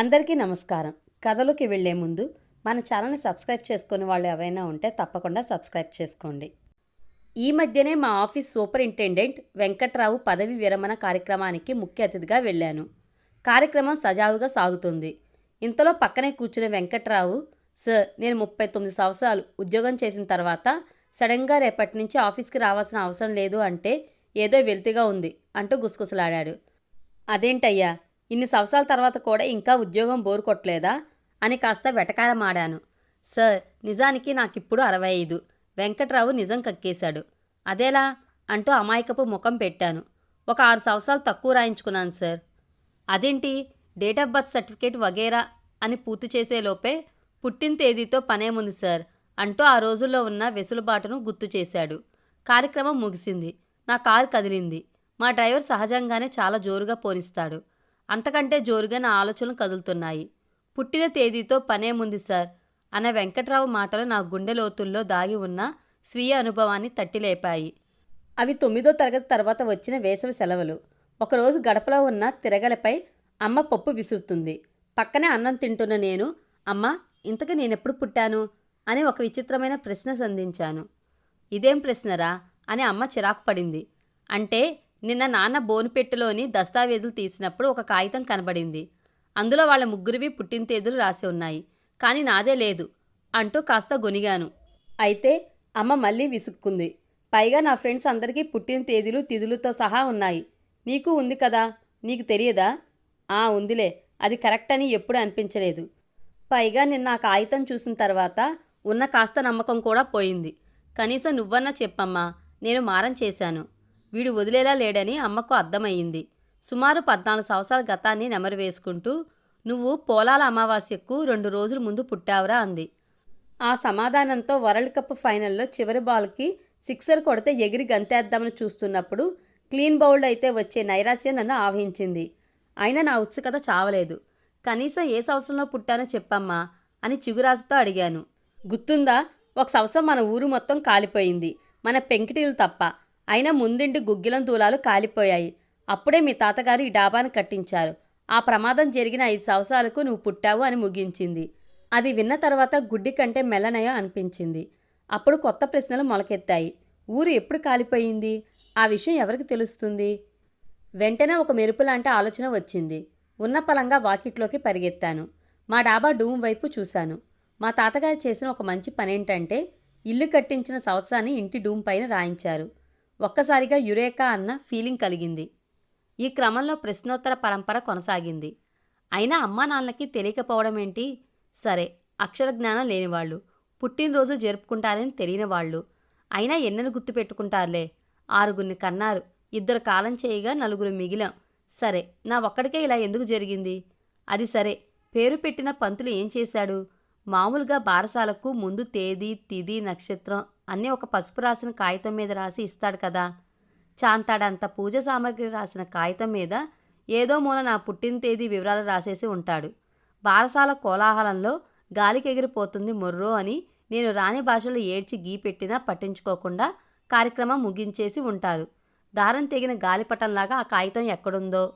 అందరికీ నమస్కారం. కథలోకి వెళ్ళే ముందు మన ఛానల్ని సబ్స్క్రైబ్ చేసుకునే వాళ్ళు ఎవరైనా ఉంటే తప్పకుండా సబ్స్క్రైబ్ చేసుకోండి. ఈ మధ్యనే మా ఆఫీస్ సూపరింటెండెంట్ వెంకట్రావు పదవి విరమణ కార్యక్రమానికి ముఖ్య అతిథిగా వెళ్ళాను. కార్యక్రమం సజావుగా సాగుతుంది. ఇంతలో పక్కనే కూర్చునే వెంకట్రావు సార్ నేను ముప్పై తొమ్మిది సంవత్సరాలు ఉద్యోగం చేసిన తర్వాత సడన్గా రేపటి నుంచి ఆఫీస్కి రావాల్సిన అవసరం లేదు అంటే ఏదో వెల్తిగా ఉంది అంటూ గుసగుసలాడాడు. అదేంటయ్యా ఇన్ని సంవత్సరాల తర్వాత కూడా ఇంకా ఉద్యోగం బోరు కొట్టలేదా? అని కాస్త వెటకారమాడాను. సార్ నిజానికి నాకిప్పుడు అరవై ఐదు వెంకట్రావు నిజం కక్కేశాడు. అదేలా? అంటూ అమాయకపు ముఖం పెట్టాను. ఒక ఆరు సంవత్సరాలు తక్కువ రాయించుకున్నాను సార్. అదేంటి? డేట్ ఆఫ్ బర్త్ సర్టిఫికేట్ వగేరా అని పూర్తి చేసేలోపే పుట్టిన తేదీతో పనేముంది సార్ అంటూ ఆ రోజుల్లో ఉన్న వెసులుబాటును గుర్తు చేశాడు. కార్యక్రమం ముగిసింది. నా కారు కదిలింది. మా డ్రైవర్ సహజంగానే చాలా జోరుగా పోనిస్తాడు. అంతకంటే జోరుగా నా ఆలోచనలు కదులుతున్నాయి. పుట్టిన తేదీతో పనేముంది సార్ అన్న వెంకట్రావు మాటలు నా గుండె లోతుల్లో దాగి ఉన్న స్వీయ అనుభవాన్ని తట్టిలేపాయి. అవి తొమ్మిదో తరగతి తర్వాత వచ్చిన వేసవి సెలవులు. ఒకరోజు గడపలో ఉన్న తిరగలపై అమ్మ పప్పు విసురుతుంది. పక్కనే అన్నం తింటున్న నేను అమ్మ ఇంతకు నేనెప్పుడు పుట్టాను? అని ఒక విచిత్రమైన ప్రశ్న సంధించాను. ఇదేం ప్రశ్నరా? అని అమ్మ చిరాకు పడింది. అంటే నిన్న నాన్న బోనుపెట్టులోని దస్తావేజులు తీసినప్పుడు ఒక కాగితం కనబడింది. అందులో వాళ్ళ ముగ్గురివి పుట్టిన తేదీలు రాసి ఉన్నాయి. కానీ నాదే లేదు అంటూ కాస్త గొనిగాను అయితే అమ్మ మళ్ళీ విసుక్కుంది. పైగా నా ఫ్రెండ్స్ అందరికీ పుట్టిన తేదీలు తిథులతో సహా ఉన్నాయి. నీకు ఉంది కదా? నీకు తెలియదా? ఆ ఉందిలే. అది కరెక్ట్ అని ఎప్పుడు అనిపించలేదు. పైగా నిన్న ఆ కాగితం చూసిన తర్వాత ఉన్న కాస్త నమ్మకం కూడా పోయింది. కనీసం నువ్వన్నా చెప్పమ్మా నేను మారం చేశాను. వీడు వదిలేలా లేడని అమ్మకు అర్థమయ్యింది. సుమారు పద్నాలుగు సంవత్సరాల గతాన్ని నెమరు వేసుకుంటూ నువ్వు పోలాల అమావాస్యకు రెండు రోజుల ముందు పుట్టావురా అంది. ఆ సమాధానంతో వరల్డ్ కప్ ఫైనల్లో చివరి బాల్కి సిక్సర్ కొడితే ఎగిరి గంతేద్దామని చూస్తున్నప్పుడు క్లీన్ బౌల్డ్ అయితే వచ్చే నైరాశ్యం నన్ను ఆవహించింది. అయినా నా ఉత్సుకత చావలేదు. కనీసం ఏ సంవత్సరంలో పుట్టానో చెప్పమ్మా అని చిగురాజుతో అడిగాను. గుర్తుందా? ఒక సంవత్సరం మన ఊరు మొత్తం కాలిపోయింది. మన పెంకిటీలు తప్ప. అయినా ముందింటి గుగ్గిలం దూలాలు కాలిపోయాయి. అప్పుడే మీ తాతగారు ఈ డాబాను కట్టించారు. ఆ ప్రమాదం జరిగిన ఐదు సంవత్సరాలకు నువ్వు పుట్టావు అని ముగించింది. అది విన్న తర్వాత గుడ్డి కంటే మెల్లనయం అనిపించింది. అప్పుడు కొత్త ప్రశ్నలు మొలకెత్తాయి. ఊరు ఎప్పుడు కాలిపోయింది? ఆ విషయం ఎవరికి తెలుస్తుంది? వెంటనే ఒక మెరుపు లాంటి ఆలోచన వచ్చింది. ఉన్న పలంగా వాకిట్లోకి పరిగెత్తాను. మా డాబా డూమ్ వైపు చూశాను. మా తాతగారు చేసిన ఒక మంచి పనేంటంటే ఇల్లు కట్టించిన సంవత్సరాన్ని ఇంటి డూమ్ పైన రాయించారు. ఒక్కసారిగా యురేకా అన్న ఫీలింగ్ కలిగింది. ఈ క్రమంలో ప్రశ్నోత్తర పరంపర కొనసాగింది. అయినా అమ్మా నాన్నలకి తెలియకపోవడం ఏంటి? సరే అక్షర జ్ఞానం లేనివాళ్ళు పుట్టినరోజు జరుపుకుంటారని తెలియని వాళ్ళు అయినా ఎన్నను గుర్తుపెట్టుకుంటారులే ఆరుగురిని కన్నారు ఇద్దరు కాలం చేయగా నలుగురు మిగిలాం. సరే నా ఒక్కడికే ఇలా ఎందుకు జరిగింది? అది సరే పేరు పెట్టిన పంతులు ఏం చేశాడు? మామూలుగా బారసాలకు ముందు తేదీ తిది నక్షత్రం అన్నీ ఒక పసుపు రాసిన కాగితం మీద రాసి ఇస్తాడు కదా. చాంతాడంత పూజ సామాగ్రి రాసిన కాగితం మీద ఏదో మూల నా పుట్టిన తేదీ వివరాలు రాసేసి ఉంటాడు. బారసాల కోలాహలంలో గాలికి ఎగిరిపోతుంది మొర్రో అని నేను రాని భాషలో ఏడ్చి గీపెట్టినా పట్టించుకోకుండా కార్యక్రమం ముగించేసి ఉంటారు. దారం తెగిన గాలిపటంలాగా ఆ కాగితం ఎక్కడుందో?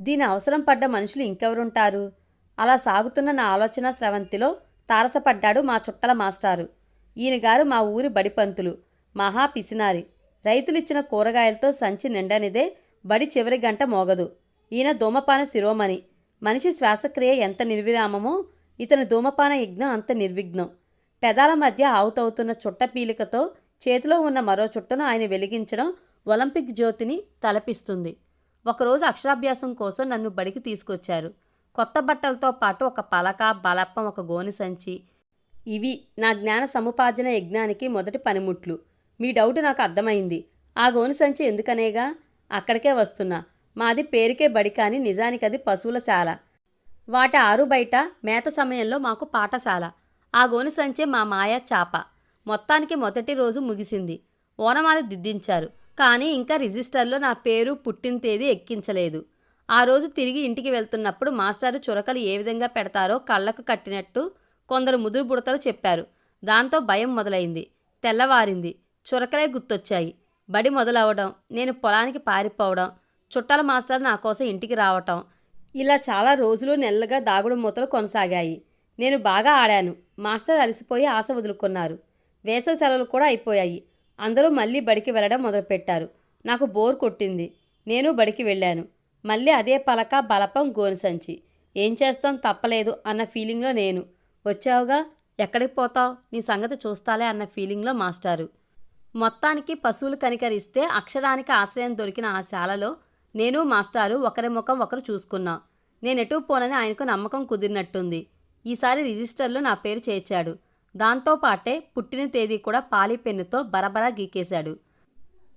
దీని అవసరం పడ్డ మనుషులు ఇంకెవరుంటారు? అలా సాగుతున్న నా ఆలోచన స్రవంతిలో తారసపడ్డాడు మా చుట్టల మాస్టారు. ఈయనగారు మా ఊరి బడిపంతులు మహా పిసినారి. రైతులిచ్చిన కూరగాయలతో సంచి నిండనిదే బడి చివరి గంట మోగదు. ఈయన ధూమపాన శిరోమణి. మనిషి శ్వాసక్రియ ఎంత నిర్విరామమో ఇతని ధూమపాన యజ్ఞం అంత నిర్విఘ్నం. పెదాల మధ్య ఆవుతవుతున్న చుట్ట పీలికతో చేతిలో ఉన్న మరో చుట్టను ఆయన వెలిగించడం ఒలింపిక్ జ్యోతిని తలపిస్తుంది. ఒకరోజు అక్షరాభ్యాసం కోసం నన్ను బడికి తీసుకొచ్చారు. కొత్త బట్టలతో పాటు ఒక పలక బలప్పం ఒక గోని సంచి. ఇవి నా జ్ఞాన సముపార్జన యజ్ఞానికి మొదటి పనిముట్లు. మీ డౌట్ నాకు అర్థమైంది. ఆ గోని సంచి ఎందుకనేగా? అక్కడికే వస్తున్నా. మాది పేరుకే బడి కానీ నిజానికి అది పశువుల శాల. వాటి ఆరు బయట మేత సమయంలో మాకు పాఠశాల. ఆ గోని సంచే మా మాయ చాప. మొత్తానికి మొదటి రోజు ముగిసింది. ఓనమాలు దిద్దించారు. కానీ ఇంకా రిజిస్టర్లో నా పేరు పుట్టిన తేదీ ఎక్కించలేదు. ఆ రోజు తిరిగి ఇంటికి వెళ్తున్నప్పుడు మాస్టారు చురకలు ఏ విధంగా పెడతారో కళ్ళకు కట్టినట్టు కొందరు ముదురు బుడతలు చెప్పారు. దాంతో భయం మొదలైంది. తెల్లవారింది. చురకలే గుర్తొచ్చాయి. బడి మొదలవడం నేను పొలానికి పారిపోవడం చుట్టాల మాస్టర్ నా కోసం ఇంటికి రావటం ఇలా చాలా రోజులు నెలలుగా దాగుడు మూతలు కొనసాగాయి. నేను బాగా ఆడాను. మాస్టర్ అలసిపోయి ఆశ వదులుకున్నారు. వేసవి సెలవులు కూడా అయిపోయాయి. అందరూ మళ్ళీ బడికి వెళ్ళడం మొదలుపెట్టారు. నాకు బోర్ కొట్టింది. నేను బడికి వెళ్ళాను. మళ్ళీ అదే పలక బలపం గోను సంచి. ఏం చేస్తాం తప్పలేదు అన్న ఫీలింగ్లో నేను. వచ్చావుగా? ఎక్కడికి పోతావు? నీ సంగతి చూస్తాలే అన్న ఫీలింగ్లో మాస్టారు. మొత్తానికి పశువులు కనికరిస్తే అక్షరానికి ఆశ్రయం దొరికిన ఆ శాలలో నేను మాస్టారు ఒకరి ముఖం ఒకరు చూసుకున్నాం. నేను పోనని ఆయనకు నమ్మకం కుదిరినట్టుంది. ఈసారి రిజిస్టర్లో నా పేరు చేర్చాడు. దాంతోపాటే పుట్టిన తేదీ కూడా పాలి పెన్నుతో బరబరా గీకేశాడు.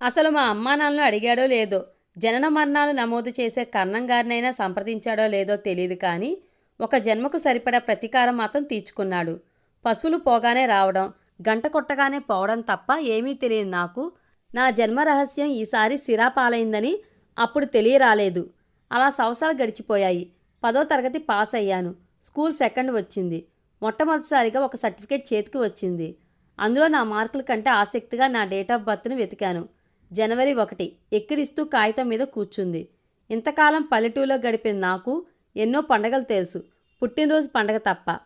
అసలు మా అమ్మానాన్నలు అడిగాడో లేదో జనన మరణాలు నమోదు చేసే కర్ణం గారినైనా సంప్రదించాడో లేదో తెలియదు కానీ ఒక జన్మకు సరిపడా ప్రతీకారం మాత్రం తీర్చుకున్నాడు. పశువులు పోగానే రావడం గంట కొట్టగానే పోవడం తప్ప ఏమీ తెలియని నాకు నా జన్మ రహస్యం ఈసారి సిరా పాలైందని అప్పుడు తెలియరాలేదు. అలా సంవత్సరాలు గడిచిపోయాయి. పదో తరగతి పాస్ అయ్యాను. స్కూల్ సెకండ్ వచ్చింది. మొట్టమొదటిసారిగా ఒక సర్టిఫికేట్ చేతికి వచ్చింది. అందులో నా మార్కుల కంటే ఆసక్తిగా నా డేట్ ఆఫ్ బర్త్ను వెతికాను. జనవరి ఒకటి ఎక్కిరిస్తూ కాగితం మీద కూర్చుంది. ఇంతకాలం పల్లెటూరులో గడిపిన నాకు ఎన్నో పండగలు తెలుసు. పుట్టినరోజు పండగ తప్ప.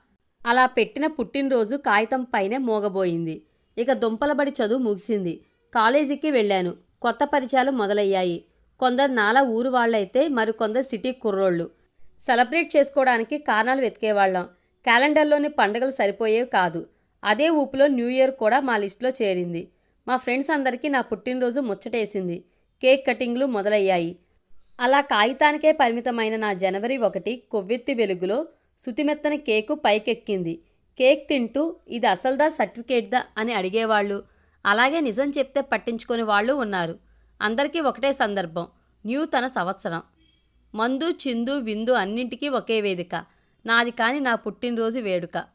అలా పెట్టిన పుట్టినరోజు కాగితం పైనే మోగబోయింది. ఇక దుంపలబడి చదువు ముగిసింది. కాలేజీకి వెళ్ళాను. కొత్త పరిచయాలు మొదలయ్యాయి. కొందరు నాలా ఊరు వాళ్ళైతే మరికొందరు సిటీ కుర్రోళ్ళు. సెలబ్రేట్ చేసుకోవడానికి కారణాలు వెతికేవాళ్ళం. క్యాలెండర్లోని పండుగలు సరిపోయేవి కాదు. అదే ఊపులో న్యూ ఇయర్ కూడా మా లిస్టులో చేరింది. మా ఫ్రెండ్స్ అందరికీ నా పుట్టినరోజు ముచ్చటేసింది. కేక్ కటింగ్లు మొదలయ్యాయి. అలా కాగితానికే పరిమితమైన నా జనవరి ఒకటి కొవ్వెత్తి వెలుగులో శుతిమెత్తని కేకు పైకెక్కింది. కేక్ తింటూ ఇది అసలుదా సర్టిఫికేట్దా? అని అడిగేవాళ్ళు. అలాగే నిజం చెప్తే పట్టించుకునే వాళ్ళు ఉన్నారు. అందరికీ ఒకటే సందర్భం న్యూ తన సంవత్సరం. మందు చిందు విందు అన్నింటికీ ఒకే వేదిక. నాది కాని నా పుట్టినరోజు వేడుక.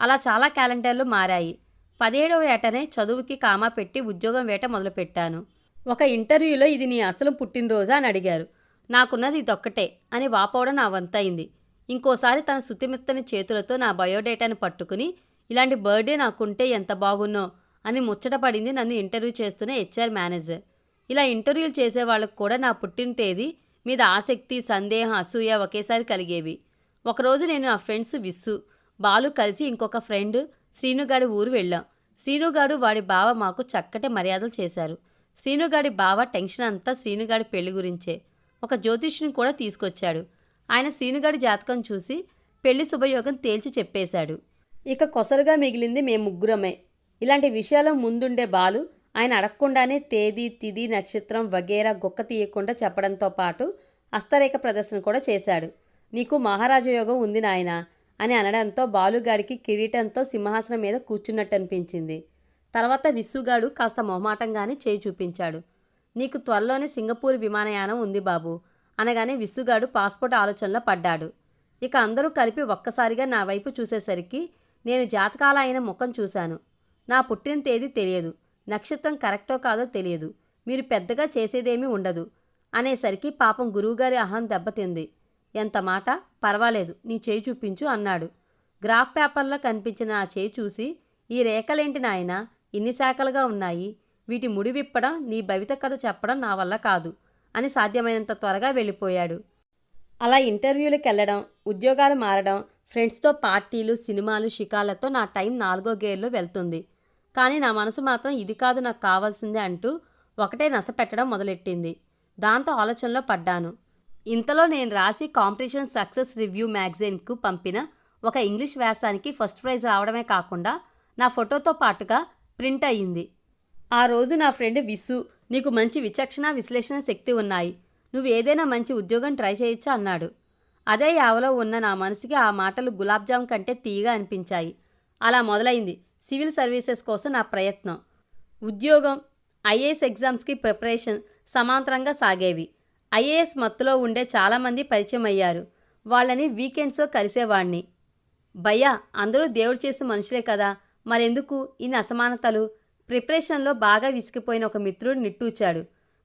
అలా చాలా క్యాలెండర్లు మారాయి. పదిహేడవ ఏటనే చదువుకి కామా పెట్టి ఉద్యోగం వేట మొదలుపెట్టాను. ఒక ఇంటర్వ్యూలో ఇది నీ అసలు పుట్టినరోజా అని అడిగారు. నాకున్నది ఇదొక్కటే అని వాపోవడం నా వంతయింది. ఇంకోసారి తన శుతిమెత్తని చేతులతో నా బయోడేటాను పట్టుకుని ఇలాంటి బర్త్డే నాకుంటే ఎంత బాగున్నో అని ముచ్చటపడింది నన్ను ఇంటర్వ్యూ చేస్తున్న హెచ్ఆర్ మేనేజర్. ఇలా ఇంటర్వ్యూలు చేసే వాళ్ళకు కూడా నా పుట్టిన తేదీ మీద ఆసక్తి సందేహం అసూయ ఒకేసారి కలిగేవి. ఒకరోజు నేను నా ఫ్రెండ్స్ విస్సు బాలు కలిసి ఇంకొక ఫ్రెండ్ శ్రీనుగాడి ఊరు వెళ్ళాం. శ్రీనుగాడు వాడి బావ మాకు చక్కటి మర్యాదలు చేశారు. శ్రీనుగాడి బావ టెన్షన్ అంతా శ్రీనుగాడి పెళ్ళి గురించే. ఒక జ్యోతిష్యుని కూడా తీసుకొచ్చాడు. ఆయన శ్రీనుగాడి జాతకం చూసి పెళ్ళి శుభయోగం తేల్చి చెప్పేశాడు. ఇక కొసరుగా మిగిలింది మేము ముగ్గురమే. ఇలాంటి విషయాలు ముందుండే బాలు ఆయన అడగకుండానే తేదీ తిది నక్షత్రం వగేరా గొక్క తీయకుండా చెప్పడంతో పాటు హస్తరేఖ ప్రదర్శన కూడా చేశాడు. నీకు మహారాజయోగం ఉంది నాయనా. అని అనడంతో బాలుగాడికి కిరీటంతో సింహాసనం మీద కూర్చున్నట్టు అనిపించింది తర్వాత విస్సుగాడు కాస్త మొహమాటంగానే చేయి చూపించాడు. నీకు త్వరలోనే సింగపూర్ విమానయానం ఉంది బాబు అనగానే విస్సుగాడు పాస్పోర్ట్ ఆలోచనలో పడ్డాడు. ఇక అందరూ కలిపి ఒక్కసారిగా నా వైపు చూసేసరికి నేను జాతకాల అయిన ముఖం చూశాను. నా పుట్టిన తేదీ తెలియదు నక్షత్రం కరెక్టో కాదో తెలియదు మీరు పెద్దగా చేసేదేమీ ఉండదు అనేసరికి పాపం గురువుగారి అహం దెబ్బతింది. ఎంత మాట? పర్వాలేదు నీ చేయి చూపించు అన్నాడు. గ్రాఫ్ పేపర్లో కనిపించిన ఆ చేయి చూసి ఈ రేఖలేంటి నాయన? ఇన్ని శాఖలుగా ఉన్నాయి. వీటి ముడి విప్పడం నీ భవిత కథ చెప్పడం నా వల్ల కాదు అని సాధ్యమైనంత త్వరగా వెళ్ళిపోయాడు. అలా ఇంటర్వ్యూలకు వెళ్ళడం ఉద్యోగాలు మారడం ఫ్రెండ్స్తో పార్టీలు సినిమాలు షికార్లతో నా టైం నాలుగో గేర్లో వెళ్తుంది. కానీ నా మనసు మాత్రం ఇది కాదు నాకు కావాల్సిందే అంటూ ఒకటే నసపెట్టడం మొదలెట్టింది. దాంతో ఆలోచనలో పడ్డాను. ఇంతలో నేను రాసి కాంపిటీషన్ సక్సెస్ రివ్యూ మ్యాగజైన్కు పంపిన ఒక ఇంగ్లీష్ వ్యాసానికి ఫస్ట్ ప్రైజ్ రావడమే కాకుండా నా ఫోటోతో పాటుగా ప్రింట్ అయ్యింది. ఆ రోజు నా ఫ్రెండ్ విసు నీకు మంచి విచక్షణ విశ్లేషణ శక్తి ఉన్నాయి. నువ్వు ఏదైనా మంచి ఉద్యోగం ట్రై చేయొచ్చు అన్నాడు. అదే యావలో ఉన్న నా మనసుకి ఆ మాటలు గులాబ్జామ్ కంటే తీయగా అనిపించాయి. అలా మొదలైంది సివిల్ సర్వీసెస్ కోసం నా ప్రయత్నం. ఉద్యోగం ఐఏఎస్ ఎగ్జామ్స్కి ప్రిపరేషన్ సమాంతరంగా సాగేవి. ఐఏఎస్ మత్తులో ఉండే చాలామంది పరిచయం అయ్యారు వాళ్ళని వీకెండ్స్లో కలిసేవాణ్ణి. భయ్యా అందరూ దేవుడు చేసిన మనుషులే కదా. మరెందుకు? ఇన్ని అసమానతలు. ప్రిపరేషన్లో బాగా విసిగిపోయిన ఒక మిత్రుడు నిట్టూచాడు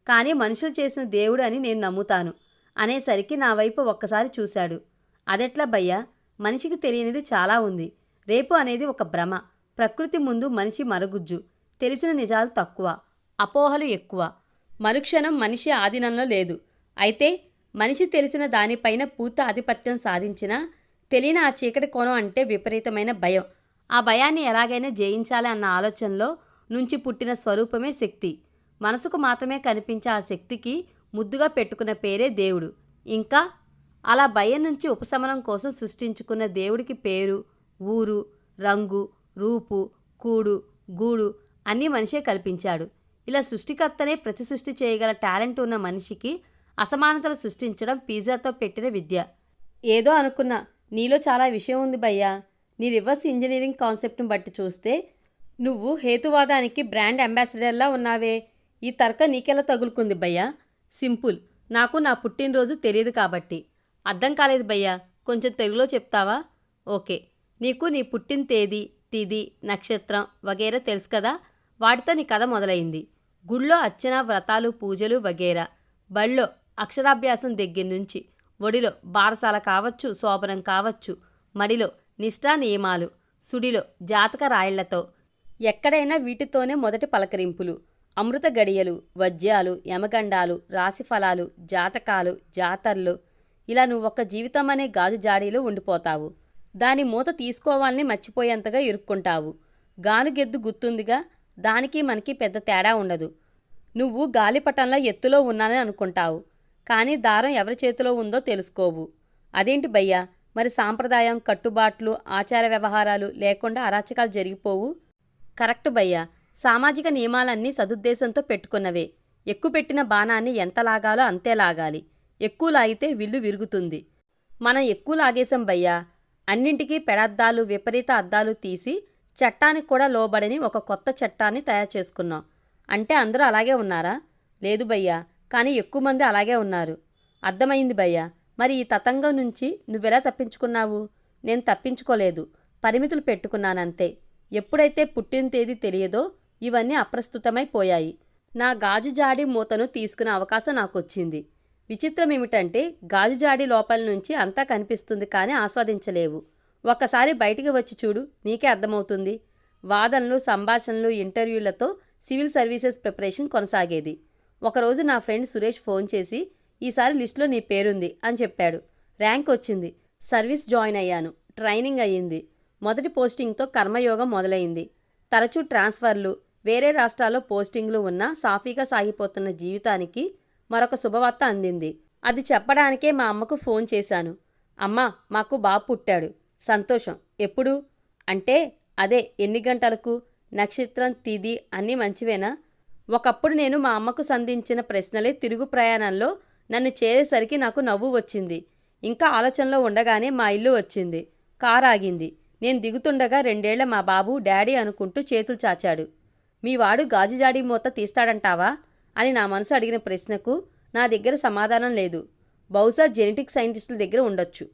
కానీ మనుషులు చేసిన దేవుడు అని నేను నమ్ముతాను. అనేసరికి నా వైపు ఒక్కసారి చూశాడు. అదెట్లా భయ్యా? మనిషికి తెలియనిది చాలా ఉంది. రేపు అనేది ఒక భ్రమ. ప్రకృతి ముందు మనిషి మరుగుజ్జు. తెలిసిన నిజాలు తక్కువ. అపోహలు ఎక్కువ. మరుక్షణం మనిషి ఆధీనంలో లేదు. అయితే మనిషి తెలిసిన దానిపైన పూర్తి ఆధిపత్యం సాధించినా తెలియని ఆ చీకటి కోణం అంటే విపరీతమైన భయం. ఆ భయాన్ని ఎలాగైనా జయించాలి అన్న ఆలోచనలో నుంచి పుట్టిన స్వరూపమే శక్తి. మనసుకు మాత్రమే కనిపించే ఆ శక్తికి ముద్దుగా పెట్టుకున్న పేరే దేవుడు. ఇంకా అలా భయం నుంచి ఉపశమనం కోసం సృష్టించుకున్న దేవుడికి పేరు ఊరు రంగు రూపు కూడు గూడు అన్నీ మనిషే కల్పించాడు. ఇలా సృష్టికర్తనే ప్రతి సృష్టి చేయగల టాలెంట్ ఉన్న మనిషికి అసమానతలు సృష్టించడం పిజ్జాతో పెట్టిన విద్య. ఏదో అనుకున్నా నీలో చాలా విషయం ఉంది భయ్యా. నీ రివర్స్ ఇంజనీరింగ్ కాన్సెప్ట్ను బట్టి చూస్తే నువ్వు హేతువాదానికి బ్రాండ్ అంబాసిడర్లా ఉన్నావే. ఈ తర్క నీకెలా తగులుకుంది భయ్యా? సింపుల్. నాకు నా పుట్టినరోజు తెలియదు కాబట్టి. అర్థం కాలేదు భయ్యా. కొంచెం తెలుగులో చెప్తావా? ఓకే. నీకు నీ పుట్టిన తేదీ తిది నక్షత్రం వగేరా తెలుసు కదా? వాటితో నీ కథ మొదలైంది. గుళ్ళో అర్చన వ్రతాలు పూజలు వగేరా. బళ్ళో అక్షరాభ్యాసం దగ్గర నుంచి ఒడిలో బారసాల కావచ్చు శోభనం కావచ్చు మడిలో నిష్ఠా నియమాలు సుడిలో జాతక రాయిళ్ళతో ఎక్కడైనా వీటితోనే మొదటి పలకరింపులు. అమృత గడియలు వజ్యాలు యమగండాలు రాశిఫలాలు జాతకాలు జాతర్లు. ఇలా నువ్వు ఒక్క జీవితం అనే గాజు జాడీలో ఉండిపోతావు. దాని మూత తీసుకోవాలని మర్చిపోయేంతగా ఇరుక్కుంటావు. గానుగెద్దు గుర్తుందిగా దానికి మనకి పెద్ద తేడా ఉండదు. నువ్వు గాలిపటంలో ఎత్తులో ఉన్నానని అనుకుంటావు. కానీ దారం ఎవరి చేతిలో ఉందో తెలుసుకోవు. అదేంటి భయ్యా? మరి సాంప్రదాయం కట్టుబాట్లు ఆచార వ్యవహారాలు లేకుండా అరాచకాలు జరిగిపోవు? కరెక్ట్ భయ్యా. సామాజిక నియమాలన్నీ సదుద్దేశంతో పెట్టుకున్నవే. ఎక్కువ పెట్టిన బాణాన్ని ఎంత లాగాలో అంతే లాగాలి. ఎక్కువ లాగితే విల్లు విరుగుతుంది. మనం ఎక్కువ లాగేశాం భయ్యా. అన్నింటికీ పెడద్దాలు విపరీత అద్దాలు తీసి చట్టానికి కూడా లోబడని ఒక కొత్త చట్టాన్ని తయారు చేసుకున్నాం. అంటే అందరూ అలాగే ఉన్నారా? లేదు భయ్యా. కానీ ఎక్కువ మంది అలాగే ఉన్నారు. అర్థమైంది భయ్యా. మరి ఈ తతంగం నుంచి నువ్వెలా తప్పించుకున్నావు? నేను తప్పించుకోలేదు. పరిమితులు పెట్టుకున్నానంతే. ఎప్పుడైతే పుట్టిన తేదీ తెలియదో ఇవన్నీ అప్రస్తుతమైపోయాయి నా గాజు జాడి మూతను తీసుకునే అవకాశం నాకు వచ్చింది విచిత్రం ఏమిటంటే గాజు జాడి లోపల నుంచి అంతా కనిపిస్తుంది కానీ ఆస్వాదించలేవు. ఒకసారి బయటికి వచ్చి చూడు నీకే అర్థమవుతుంది. వాదనలు సంభాషణలు ఇంటర్వ్యూలతో సివిల్ సర్వీసెస్ ప్రిపరేషన్ కొనసాగేది. ఒకరోజు నా ఫ్రెండ్ సురేష్ ఫోన్ చేసి ఈసారి లిస్టులో నీ పేరుంది అని చెప్పాడు. ర్యాంక్ వచ్చింది. సర్వీస్ జాయిన్ అయ్యాను. ట్రైనింగ్ అయ్యింది. మొదటి పోస్టింగ్తో కర్మయోగం మొదలైంది. తరచూ ట్రాన్స్ఫర్లు వేరే రాష్ట్రాల్లో పోస్టింగ్లు ఉన్నా సాఫీగా సాగిపోతున్న జీవితానికి మరొక శుభవార్త అందింది. అది చెప్పడానికే మా అమ్మకు ఫోన్ చేశాను. అమ్మ మాకు బాబు పుట్టాడు. సంతోషం. ఎప్పుడు? అంటే అదే ఎన్ని గంటలకు? నక్షత్రం తిది అన్నీ మంచివేనా? ఒకప్పుడు నేను మా అమ్మకు సంధించిన ప్రశ్నలే తిరుగు ప్రయాణంలో నన్ను చేరేసరికి నాకు నవ్వు వచ్చింది. ఇంకా ఆలోచనలో ఉండగానే మా ఇల్లు వచ్చింది. కారు ఆగింది. నేను దిగుతుండగా రెండేళ్ళ మా బాబు డాడీ అనుకుంటూ చేతులు చాచాడు. మీ వాడు గాజుజాడి మూత తీస్తాడంటావా? అని నా మనసు అడిగిన ప్రశ్నకు నా దగ్గర సమాధానం లేదు. బహుశా జెనెటిక్ సైంటిస్టుల దగ్గర ఉండొచ్చు.